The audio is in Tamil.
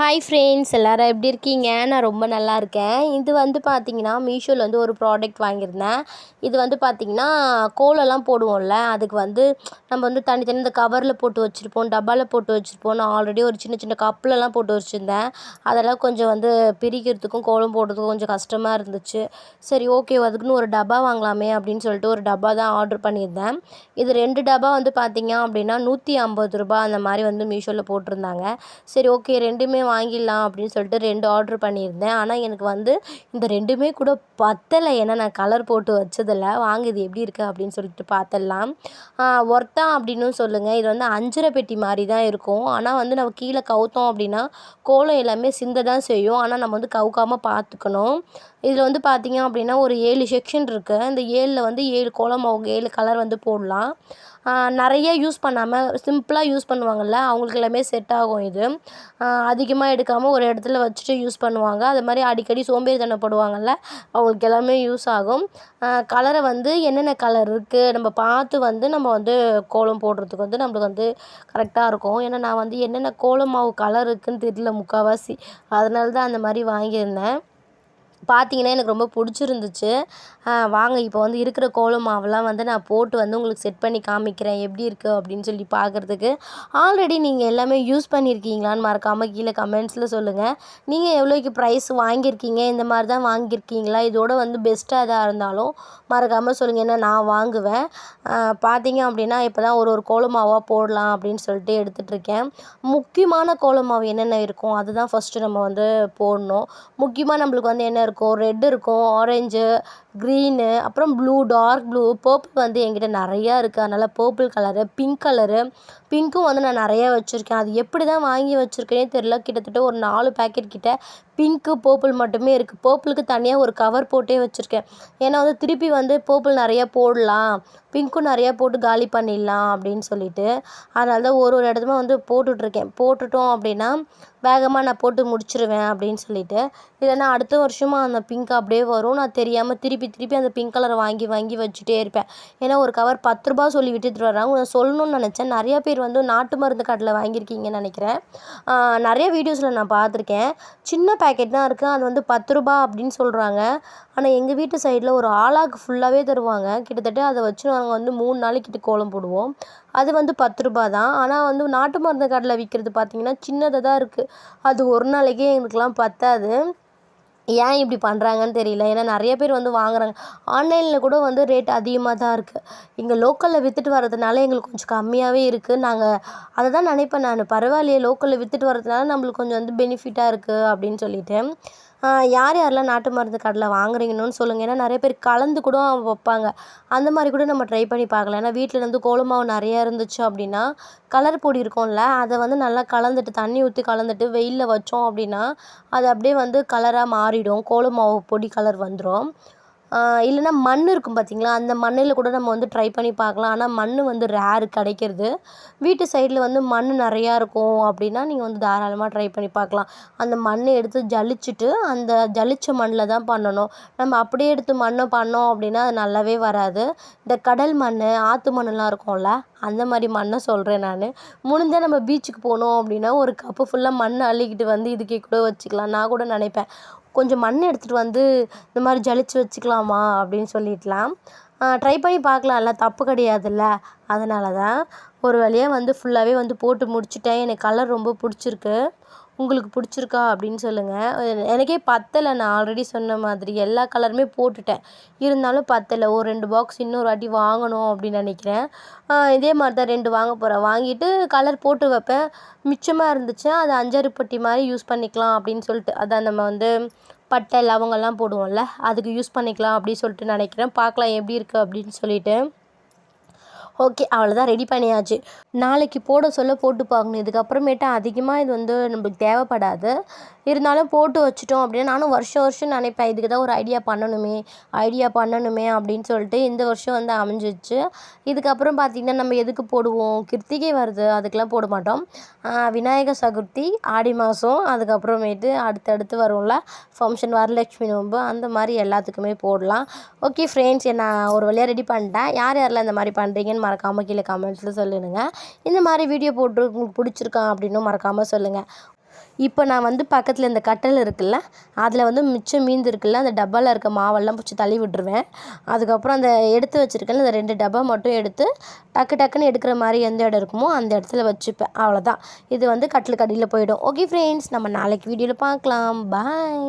ஹாய் ஃப்ரெண்ட்ஸ் எல்லோரும் எப்படி இருக்கீங்க? நான் ரொம்ப நல்லா இருக்கேன். இது வந்து பார்த்திங்கன்னா மீஷோவில் வந்து ஒரு ப்ராடக்ட் வாங்கியிருந்தேன். இது வந்து பார்த்திங்கன்னா கோலம்லாம் போடுவோம்ல அதுக்கு வந்து நம்ம வந்து தனித்தனி இந்த கவரில் போட்டு வச்சுருப்போம் டப்பாவில் போட்டு வச்சுருப்போம் நான் ஆல்ரெடி ஒரு சின்ன சின்ன கப்லலாம் போட்டு வச்சுருந்தேன். அதெல்லாம் கொஞ்சம் வந்து பிரிக்கிறதுக்கும் கோலம் போடுறதுக்கும் கொஞ்சம் கஷ்டமாக இருந்துச்சு. சரி ஓகே அதுக்குன்னு ஒரு டப்பா வாங்கலாமே அப்படின்னு சொல்லிட்டு ஒரு டப்பா தான் ஆர்டர் பண்ணியிருந்தேன். இது ரெண்டு டப்பா வந்து பார்த்திங்க அப்படின்னா நூற்றி ஐம்பது ரூபா அந்த மாதிரி வந்து மீஷோவில் போட்டிருந்தாங்க. சரி ஓகே ரெண்டுமே வாங்கிடலாம் அப்படின்னு சொல்லிட்டு ரெண்டு ஆர்டர் பண்ணியிருந்தேன். ஆனால் எனக்கு வந்து இந்த ரெண்டுமே கூட பத்தலை. ஏன்னா நான் கலர் போட்டு வச்சதில்ல. வாங்க இது எப்படி இருக்குது அப்படின்னு சொல்லிட்டு பார்த்துடலாம் ஒர்த்தா அப்படின்னு சொல்லுங்கள் இது வந்து அஞ்சரை பெட்டி மாதிரி தான் இருக்கும். ஆனால் வந்து நம்ம கீழே கவுத்தோம் அப்படின்னா கோலம் எல்லாமே சிந்த தான் செய்யும். ஆனால் நம்ம வந்து கவுக்காமல் பார்த்துக்கணும் இதில் வந்து பார்த்தீங்க அப்படின்னா ஒரு ஏழு செக்ஷன் இருக்குது இந்த ஏழில் வந்து ஏழு கோலம் அவங்க ஏழு கலர் வந்து போடலாம். நிறைய யூஸ் பண்ணாமல் சிம்பிளாக யூஸ் பண்ணுவாங்கள்ல அவங்களுக்கு எல்லாமே செட் ஆகும் இது. அதிகமாக எடுக்காமல் ஒரு இடத்துல வச்சுட்டு யூஸ் பண்ணுவாங்க. அது மாதிரி அடிக்கடி சோம்பேறித்தனப்படுவாங்கள்ல அவங்களுக்கு எல்லாமே யூஸ் ஆகும். கலரை வந்து என்னென்ன கலர் இருக்குது நம்ம பார்த்து வந்து நம்ம வந்து கோலம் போடுறதுக்கு வந்து நம்மளுக்கு வந்து கரெக்டாக இருக்கும். ஏன்னா நான் வந்து என்னென்ன கோலம் மாவு கலர் இருக்குதுன்னு தெரியல முக்கால்வாசி அதனால தான் அந்த மாதிரி வாங்கியிருந்தேன். பார்த்தீங்கன்னா எனக்கு ரொம்ப பிடிச்சிருந்துச்சு. வாங்க இப்போ வந்து இருக்கிற கோலம் மாவெல்லாம் வந்து நான் போட்டு வந்து உங்களுக்கு செட் பண்ணி காமிக்கிறேன். எப்படி இருக்குது அப்படின்னு சொல்லி பார்க்குறதுக்கு. ஆல்ரெடி நீங்கள் எல்லாமே யூஸ் பண்ணியிருக்கீங்களான்னு மறக்காமல் கீழே கமெண்ட்ஸில் சொல்லுங்கள் நீங்கள் எவ்வளோக்கு ப்ரைஸ் வாங்கியிருக்கீங்க? இந்த மாதிரி தான் வாங்கியிருக்கீங்களா? இதோட வந்து பெஸ்ட்டாக எதாக இருந்தாலும் மறக்காமல் சொல்லுங்கள் ஏன்னா நான் வாங்குவேன். பார்த்தீங்க அப்படின்னா இப்போ தான் ஒரு ஒரு கோலம் மாவாக போடலாம் அப்படின்னு சொல்லிட்டு எடுத்துகிட்ருக்கேன் முக்கியமான கோலமாவு என்னென்ன இருக்கும்? அதுதான் ஃபஸ்ட்டு நம்ம வந்து போடணும். முக்கியமாக நம்மளுக்கு வந்து என்ன இருக்கும். ரெட் இருக்கும் ஆரஞ்சு க்ரீனு அப்புறம் ப்ளூ டார்க் ப்ளூ பர்பிள் வந்து என்கிட்ட நிறையா இருக்குது அதனால் பர்பிள் கலரு பிங்க் கலரு பிங்க்கும் வந்து நான் நிறையா வச்சுருக்கேன். அது எப்படி தான் வாங்கி வச்சுருக்கேனே தெரில கிட்டத்தட்ட ஒரு நாலு பேக்கெட் கிட்ட பிங்க்கு பர்பிள் மட்டுமே இருக்குது பர்பிளுக்கு தனியாக ஒரு கவர் போட்டே வச்சுருக்கேன். ஏன்னா வந்து திருப்பி வந்து பர்பிள் நிறையா போடலாம். பிங்க்கும் நிறையா போட்டு காலி பண்ணிடலாம் அப்படின்னு சொல்லிட்டு. அதனால தான் ஒரு ஒரு இடத்துமா வந்து போட்டுட்ருக்கேன். போட்டுட்டோம் அப்படின்னா வேகமாக நான் போட்டு முடிச்சிடுவேன் அப்படின்னு சொல்லிட்டு. இல்லைன்னா அடுத்த வருஷமும் அந்த பிங்க் அப்படியே வரும். நான் தெரியாமல் திருப்பி திருப்பி அந்த பிங்க் கலரை வாங்கி வாங்கி வச்சுட்டே இருப்பேன். ஏன்னா ஒரு கவர் பத்து ரூபா சொல்லி விட்டுட்டு வர்றாங்க. நான் சொல்லணும்னு நினச்சேன். நிறையா பேர் வந்து நாட்டு மருந்து கடையில் வாங்கியிருக்கீங்கன்னு நினைக்கிறேன். நிறைய வீடியோஸில் நான் பார்த்துருக்கேன். சின்ன பேக்கெட் தான் இருக்குது அது வந்து பத்து ரூபா அப்படின்னு சொல்கிறாங்க ஆனால் எங்கள் வீட்டு சைடில் ஒரு ஆளாக்கு ஃபுல்லாகவே தருவாங்க. கிட்டத்தட்ட அதை வச்சு நாங்கள் வந்து மூணு நாளைக்கிட்ட கோலம் போடுவோம். அது வந்து பத்து ரூபா தான். ஆனால் வந்து நாட்டு மருந்து கடையில் விற்கிறது பார்த்திங்கன்னா சின்னதாக தான் இருக்குது அது ஒரு நாளைக்கே எங்களுக்கெலாம் பத்தாது. ஏன் இப்படி பண்ணுறாங்கன்னு தெரியல. ஏன்னா நிறைய பேர் வந்து வாங்குறாங்க. ஆன்லைனில் கூட வந்து ரேட் அதிகமாக தான் இருக்குது இங்கே லோக்கலில் விற்றுட்டு வரதுனால எங்களுக்கு கொஞ்சம் கம்மியாகவே இருக்குது நாங்கள் அதை தான் நினைப்பேன் நான். பரவாயில்லையே லோக்கலில் விற்றுட்டு வரதுனால நம்மளுக்கு கொஞ்சம் வந்து பெனிஃபிட்டாக இருக்குது அப்படின்னு சொல்லிட்டு. யார் யாரெல்லாம் நாட்டு மருந்து கடையில் வாங்குறீங்கன்னு சொல்லுங்கள் ஏன்னா நிறைய பேர் கலந்து கூட வைப்பாங்க. அந்த மாதிரி கூட நம்ம ட்ரை பண்ணி பார்க்கலாம். ஏன்னா வீட்டில் இருந்து கோலமாவு நிறையா இருந்துச்சு அப்படின்னா கலர் பொடி இருக்கும்ல அதை வந்து நல்லா கலந்துட்டு தண்ணி ஊற்றி கலந்துட்டு வெயிலில் வச்சோம் அப்படின்னா அது அப்படியே வந்து கலராக மாறிடும். கோலமாவு பொடி கலர் வந்துடும் இல்லைன்னா மண் இருக்கும் பார்த்தீங்களா அந்த மண்ணில் கூட நம்ம வந்து ட்ரை பண்ணி பார்க்கலாம். ஆனால் மண் வந்து ரேரு கிடைக்கிறது. வீட்டு சைடில் வந்து மண் நிறையா இருக்கும் அப்படின்னா நீங்கள் வந்து தாராளமாக ட்ரை பண்ணி பார்க்கலாம். அந்த மண்ணை எடுத்து ஜலிச்சுட்டு அந்த ஜலித்த மண்ணில் தான் பண்ணணும். நம்ம அப்படியே எடுத்து மண்ணை பண்ணோம் அப்படின்னா அது நல்லாவே வராது. இந்த கடல் மண் ஆற்று மண்ணெலாம் இருக்கும்ல அந்த மாதிரி மண்ணை சொல்கிறேன் நான். முடிஞ்சால் நம்ம பீச்சுக்கு போனோம் அப்படின்னா ஒரு கப்பு ஃபுல்லாக மண் அள்ளிக்கிட்டு வந்து இதுக்கே கூட வச்சுக்கலாம். நான் கூட நினைப்பேன். கொஞ்சம் மண் எடுத்துகிட்டு வந்து இந்த மாதிரி ஜலிச்சு வச்சுக்கலாமா அப்படின்னு சொல்லிட்டுலாம். ட்ரை பண்ணி பார்க்கலாம்ல. தப்பு கிடையாதுல்ல. அதனால தான் ஒரு வழியாக வந்து ஃபுல்லாகவே வந்து போட்டு முடிச்சுட்டேன். எனக்கு கலர் ரொம்ப பிடிச்சிருக்கு. உங்களுக்கு பிடிச்சிருக்கா அப்படின்னு சொல்லுங்கள் எனக்கே பத்தலை. நான் ஆல்ரெடி சொன்ன மாதிரி எல்லா கலருமே போட்டுட்டேன். இருந்தாலும் பத்தலை. ஒரு ரெண்டு பாக்ஸ் இன்னொரு வாட்டி வாங்கணும் அப்படின்னு நினைக்கிறேன். இதே மாதிரி தான் ரெண்டு வாங்க போகிறேன் வாங்கிட்டு கலர் போட்டு வைப்பேன். மிச்சமாக இருந்துச்சுன்னா அது அஞ்சாறு பட்டி மாதிரி யூஸ் பண்ணிக்கலாம் அப்படின்னு சொல்லிட்டு. அதான் நம்ம வந்து பட்டை லவங்கெல்லாம் போடுவோம்ல அதுக்கு யூஸ் பண்ணிக்கலாம் அப்படின்னு சொல்லிட்டு நினைக்கிறேன். பார்க்கலாம் எப்படி இருக்குது அப்படின்னு சொல்லிட்டு. ஓகே அவ்வளோதான் ரெடி பண்ணியாச்சு. நாளைக்கு போட சொல்ல போட்டு பார்க்கணும் இதுக்கப்புறமேட்டு அதிகமாக இது வந்து நம்மளுக்கு தேவைப்படாது. இருந்தாலும் போட்டு வச்சுட்டோம் அப்படின்னா நானும் வருஷம் வருஷம் நினைப்பேன் இதுக்கு தான் ஒரு ஐடியா பண்ணணுமே ஐடியா பண்ணணுமே அப்படின்னு சொல்லிட்டு இந்த வருஷம் வந்து அமைஞ்சிச்சு இதுக்கப்புறம் பார்த்திங்கன்னா நம்ம எதுக்கு போடுவோம்? கிருத்திகை வருது அதுக்கெலாம் போட மாட்டோம். விநாயகர் சதுர்த்தி ஆடி மாதம் அதுக்கப்புறமேட்டு அடுத்தடுத்து வரும்ல ஃபங்க்ஷன் வரலட்சுமி நோன்பு அந்த மாதிரி எல்லாத்துக்குமே போடலாம். ஓகே ஃப்ரெண்ட்ஸ் நான் ஒரு வழியாக ரெடி பண்ணிட்டேன். யார் யாரெல்லாம் இந்த மாதிரி பண்ணுறீங்கன்னு மறக்காமல் கீழே கமெண்ட்ஸில் சொல்லிடுங்க. இந்த மாதிரி வீடியோ போட்டு உங்களுக்கு அப்படின்னும் மறக்காமல் சொல்லுங்கள் இப்போ நான் வந்து பக்கத்தில் இந்த கட்டில் இருக்குல்ல அதில் வந்து மிச்சம் மீந்து இருக்குல்ல அந்த டப்பாவில் இருக்க மாவெல்லாம் பிடிச்சி தள்ளி விட்டுருவேன். அதுக்கப்புறம் அந்த எடுத்து வச்சுருக்கேன் அந்த ரெண்டு டப்பா மட்டும் எடுத்து டக்கு டக்குன்னு எடுக்கிற மாதிரி எந்த இடம் இருக்குமோ அந்த இடத்துல வச்சுப்பேன். அவ்வளோதான் இது வந்து கட்டிலுக்கு அடியில் போயிடும். ஓகே ஃப்ரெண்ட்ஸ் நம்ம நாளைக்கு வீடியோவில் பார்க்கலாம். பாய்